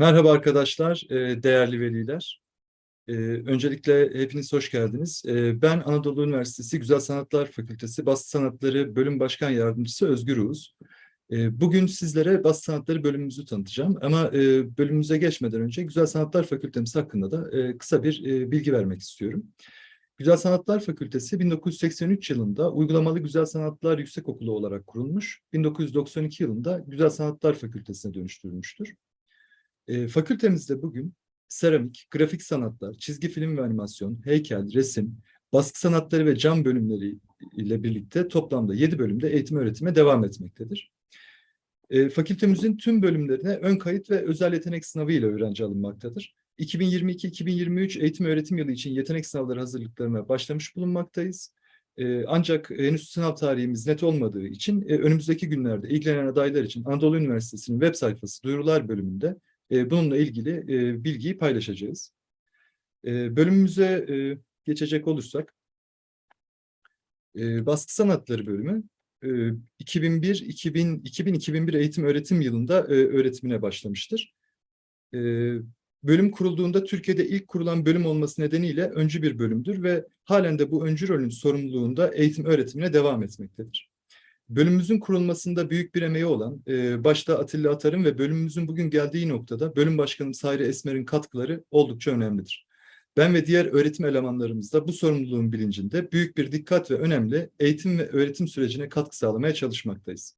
Merhaba arkadaşlar, e, değerli veliler. E, Öncelikle hepiniz hoş geldiniz. E, Ben Anadolu Üniversitesi Güzel Sanatlar Fakültesi Bast Sanatları Bölüm Başkan Yardımcısı Özgür Uğuz. Bugün sizlere Bast Sanatları bölümümüzü tanıtacağım ama bölümümüze geçmeden önce Güzel Sanatlar Fakültemiz hakkında da kısa bir bilgi vermek istiyorum. Güzel Sanatlar Fakültesi 1983 yılında Uygulamalı Güzel Sanatlar Yüksekokulu olarak kurulmuş, 1992 yılında Güzel Sanatlar Fakültesine dönüştürülmüştür. E, fakültemizde bugün seramik, grafik sanatlar, çizgi film ve animasyon, heykel, resim, baskı sanatları ve cam bölümleri ile birlikte toplamda 7 bölümde eğitim öğretime devam etmektedir. E, fakültemizin tüm bölümlerine ön kayıt ve özel yetenek sınavı ile öğrenci alınmaktadır. 2022-2023 eğitim öğretim yılı için yetenek sınavları hazırlıklarına başlamış bulunmaktayız. E, ancak henüz sınav tarihimiz net olmadığı için e, önümüzdeki günlerde ilgilenen adaylar için Anadolu Üniversitesi'nin web sayfası duyurular bölümünde e, bununla ilgili e, bilgiyi paylaşacağız. E, bölümümüze geçecek olursak, e, baskı sanatları bölümü e, 2001-2000-2001 eğitim öğretim yılında e, öğretimine başlamıştır. Bölüm kurulduğunda Türkiye'de ilk kurulan bölüm olması nedeniyle öncü bir bölümdür ve halen de bu öncü rolün sorumluluğunda eğitim öğretimine devam etmektedir. Bölümümüzün kurulmasında büyük bir emeği olan e, başta Atilla Atar'ın ve bölümümüzün bugün geldiği noktada bölüm başkanım Sayri Esmer'in katkıları oldukça önemlidir. Ben ve diğer öğretim elemanlarımız da bu sorumluluğun bilincinde büyük bir dikkat ve önemli eğitim ve öğretim sürecine katkı sağlamaya çalışmaktayız.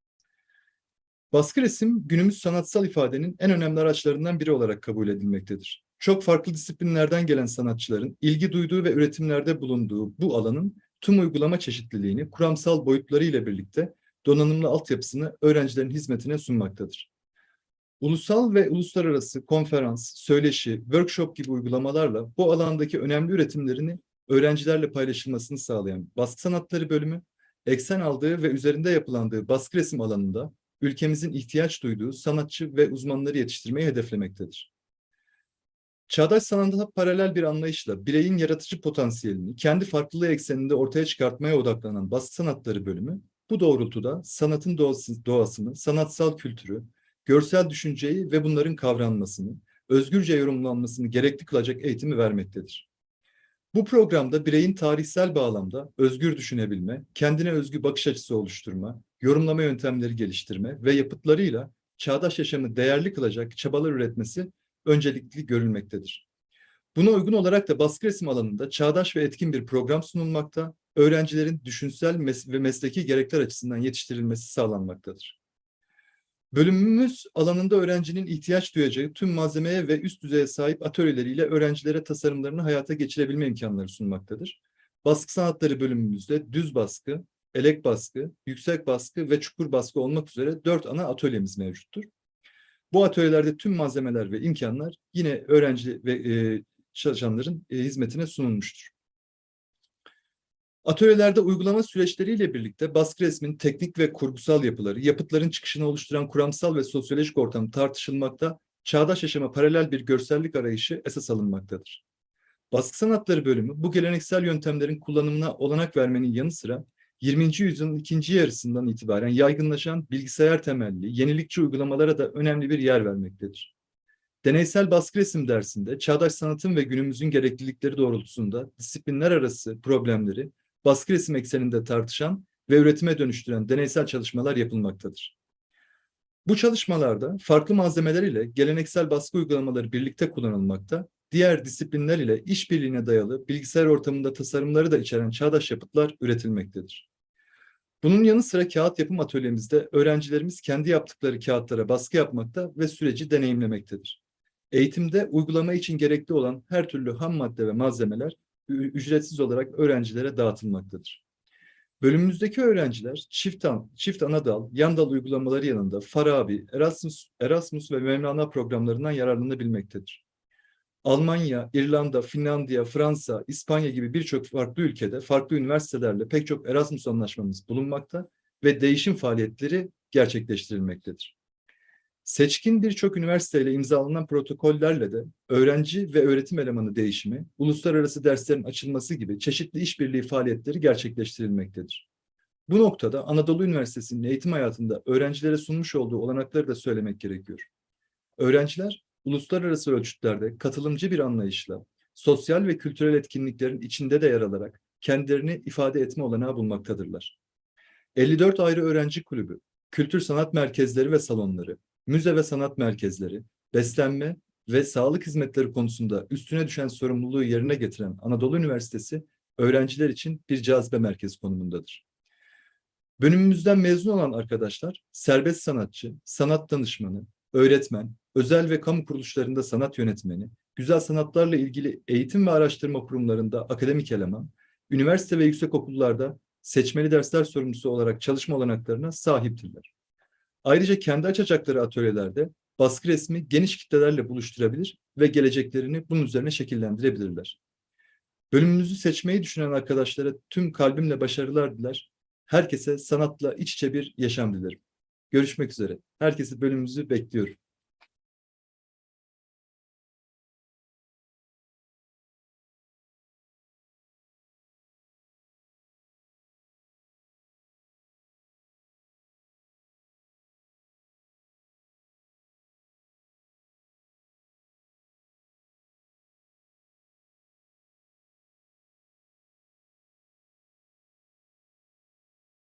Baskı resim günümüz sanatsal ifadenin en önemli araçlarından biri olarak kabul edilmektedir. Çok farklı disiplinlerden gelen sanatçıların ilgi duyduğu ve üretimlerde bulunduğu bu alanın tüm uygulama çeşitliliğini kuramsal boyutları ile birlikte donanımlı altyapısını öğrencilerin hizmetine sunmaktadır. Ulusal ve uluslararası konferans, söyleşi, workshop gibi uygulamalarla bu alandaki önemli üretimlerini öğrencilerle paylaşılmasını sağlayan baskı sanatları bölümü, eksen aldığı ve üzerinde yapılandığı baskı resim alanında ülkemizin ihtiyaç duyduğu sanatçı ve uzmanları yetiştirmeyi hedeflemektedir. Çağdaş sanata paralel bir anlayışla bireyin yaratıcı potansiyelini kendi farklılığı ekseninde ortaya çıkartmaya odaklanan baskı sanatları bölümü, bu doğrultuda sanatın doğası, doğasını, sanatsal kültürü, görsel düşünceyi ve bunların kavranmasını, özgürce yorumlanmasını gerekli kılacak eğitimi vermektedir. Bu programda bireyin tarihsel bağlamda özgür düşünebilme, kendine özgü bakış açısı oluşturma, yorumlama yöntemleri geliştirme ve yapıtlarıyla çağdaş yaşamı değerli kılacak çabalar üretmesi öncelikli görülmektedir. Buna uygun olarak da baskı resim alanında çağdaş ve etkin bir program sunulmakta, öğrencilerin düşünsel mes ve mesleki gerekler açısından yetiştirilmesi sağlanmaktadır. Bölümümüz alanında öğrencinin ihtiyaç duyacağı tüm malzemeye ve üst düzeye sahip atölyeleriyle öğrencilere tasarımlarını hayata geçirebilme imkanları sunmaktadır. Baskı sanatları bölümümüzde düz baskı, elek baskı, yüksek baskı ve çukur baskı olmak üzere dört ana atölyemiz mevcuttur. Bu atölyelerde tüm malzemeler ve imkanlar yine öğrenci ve e, çalışanların e, hizmetine sunulmuştur. Atölyelerde uygulama süreçleriyle birlikte baskı resmin teknik ve kurgusal yapıları, yapıtların çıkışını oluşturan kuramsal ve sosyolojik ortam tartışılmakta, çağdaş yaşama paralel bir görsellik arayışı esas alınmaktadır. Baskı sanatları bölümü bu geleneksel yöntemlerin kullanımına olanak vermenin yanı sıra 20. yüzyılın ikinci yarısından itibaren yaygınlaşan bilgisayar temelli, yenilikçi uygulamalara da önemli bir yer vermektedir. Deneysel baskı resim dersinde çağdaş sanatın ve günümüzün gereklilikleri doğrultusunda disiplinler arası problemleri baskı resim ekseninde tartışan ve üretime dönüştüren deneysel çalışmalar yapılmaktadır. Bu çalışmalarda farklı malzemeler ile geleneksel baskı uygulamaları birlikte kullanılmakta, diğer disiplinler ile işbirliğine dayalı bilgisayar ortamında tasarımları da içeren çağdaş yapıtlar üretilmektedir. Bunun yanı sıra kağıt yapım atölyemizde öğrencilerimiz kendi yaptıkları kağıtlara baskı yapmakta ve süreci deneyimlemektedir. Eğitimde uygulama için gerekli olan her türlü ham madde ve malzemeler ücretsiz olarak öğrencilere dağıtılmaktadır. Bölümümüzdeki öğrenciler çift, an, çift ana dal, yan dal uygulamaları yanında Farabi, Erasmus, Erasmus ve Mevlana programlarından yararlanabilmektedir. Almanya, İrlanda, Finlandiya, Fransa, İspanya gibi birçok farklı ülkede farklı üniversitelerle pek çok Erasmus anlaşmamız bulunmakta ve değişim faaliyetleri gerçekleştirilmektedir. Seçkin birçok üniversiteyle imzalanan protokollerle de öğrenci ve öğretim elemanı değişimi, uluslararası derslerin açılması gibi çeşitli işbirliği faaliyetleri gerçekleştirilmektedir. Bu noktada Anadolu Üniversitesi'nin eğitim hayatında öğrencilere sunmuş olduğu olanakları da söylemek gerekiyor. Öğrenciler uluslararası ölçütlerde katılımcı bir anlayışla, sosyal ve kültürel etkinliklerin içinde de yer alarak kendilerini ifade etme olanağı bulmaktadırlar. 54 ayrı öğrenci kulübü, kültür sanat merkezleri ve salonları, müze ve sanat merkezleri, beslenme ve sağlık hizmetleri konusunda üstüne düşen sorumluluğu yerine getiren Anadolu Üniversitesi, öğrenciler için bir cazibe merkezi konumundadır. Bölümümüzden mezun olan arkadaşlar, serbest sanatçı, sanat danışmanı, öğretmen, özel ve kamu kuruluşlarında sanat yönetmeni, güzel sanatlarla ilgili eğitim ve araştırma kurumlarında akademik eleman, üniversite ve yüksekokullarda seçmeli dersler sorumlusu olarak çalışma olanaklarına sahiptirler. Ayrıca kendi açacakları atölyelerde baskı resmi geniş kitlelerle buluşturabilir ve geleceklerini bunun üzerine şekillendirebilirler. Bölümümüzü seçmeyi düşünen arkadaşlara tüm kalbimle başarılar diler. Herkese sanatla iç içe bir yaşam dilerim. Görüşmek üzere. Herkesi bölümümüzü bekliyorum.